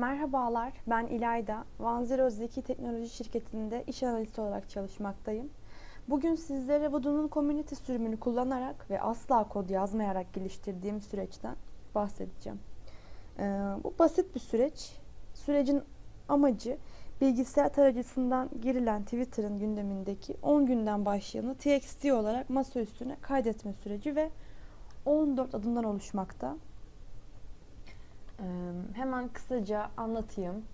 Merhabalar, ben İlayda. One Zero Zeki Teknoloji Şirketi'nde iş analisti olarak çalışmaktayım. Bugün sizlere Voodoo'nun community sürümünü kullanarak ve asla kod yazmayarak geliştirdiğim süreçten bahsedeceğim. Ee, bu basit bir süreç. Sürecin amacı bilgisayar tarayıcısından girilen Twitter'ın gündemindeki 10 günden başlayanı TXT olarak masa üstüne kaydetme süreci ve 14 adımdan oluşmakta. Hemen kısaca anlatayım.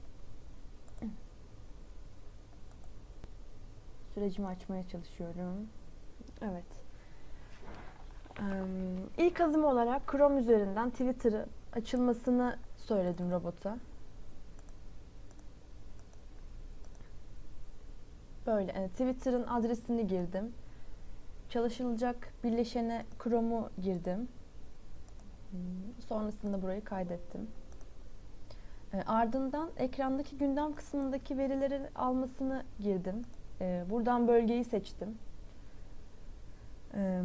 Sürecimi açmaya çalışıyorum. Evet. İlk adım olarak Chrome üzerinden Twitter'ı açılmasını söyledim robota. Böyle yani Twitter'ın adresini girdim. Çalışılacak birleşene Chrome'u girdim. Hmm, Sonrasında burayı kaydettim. E, ardından ekrandaki gündem kısmındaki verileri almasını girdim. E, buradan bölgeyi seçtim. E,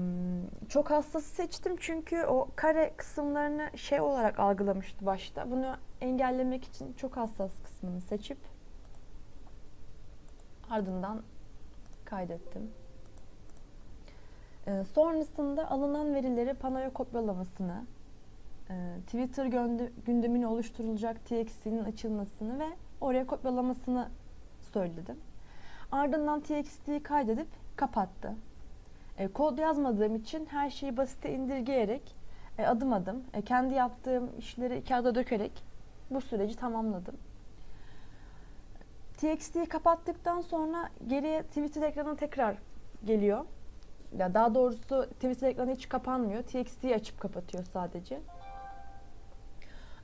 çok hassas seçtim çünkü o kare kısımlarını şey olarak algılamıştı başta. Bunu engellemek için çok hassas kısmını seçip ardından kaydettim. Sonrasında alınan verileri panoya kopyalamasını, Twitter gönde- gündemine oluşturulacak TXT'nin açılmasını ve oraya kopyalamasını söyledim. Ardından TXT'yi kaydedip kapattı. E, kod yazmadığım için her şeyi basite indirgeyerek e, adım adım e, kendi yaptığım işleri kağıda dökerek bu süreci tamamladım. TXT'yi kapattıktan sonra geriye Twitter ekranı tekrar geliyor. Ya daha doğrusu Twitter ekranı hiç kapanmıyor. TXT'yi açıp kapatıyor sadece.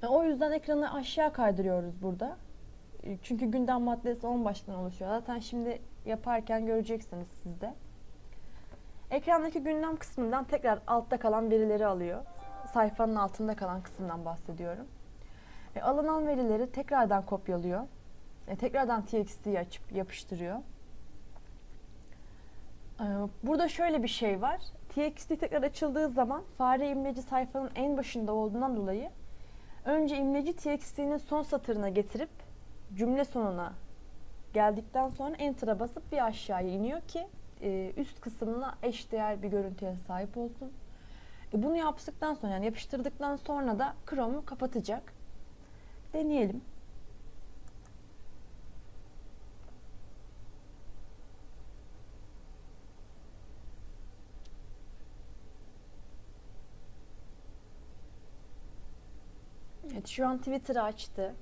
O yüzden ekranı aşağı kaydırıyoruz burada. E, Çünkü gündem maddesi 10 başlıktan oluşuyor. Zaten şimdi yaparken göreceksiniz siz de. Ekrandaki gündem kısmından tekrar altta kalan verileri alıyor. Sayfanın altında kalan kısımdan bahsediyorum. E, alınan verileri tekrardan kopyalıyor. E, tekrardan TXT'yi açıp yapıştırıyor. E, burada şöyle bir şey var. TXT tekrar açıldığı zaman fare imleci sayfanın en başında olduğundan dolayı önce imleci TXT'nin son satırına getirip cümle sonuna geldikten sonra Enter'a basıp bir aşağıya iniyor ki e, üst kısmına eşdeğer bir görüntüye sahip olsun. E, bunu yaptıktan sonra yani yapıştırdıktan sonra da Chrome'u kapatacak. Deneyelim. Evet şu an Twitter'ı açtı.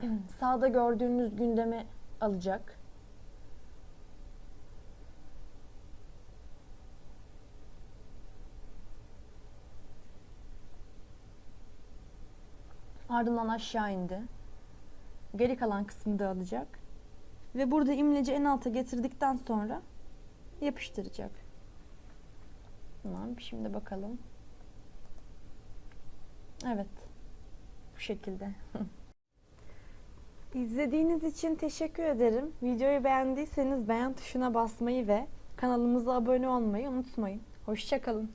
Sağda gördüğünüz gündemi alacak. Ardından aşağı indi. Geri kalan kısmı da alacak. Ve burada imleci en alta getirdikten sonra yapıştıracak. Tamam şimdi bakalım. Evet. Bu şekilde. İzlediğiniz için teşekkür ederim. Videoyu beğendiyseniz beğen tuşuna basmayı ve kanalımıza abone olmayı unutmayın. Hoşçakalın.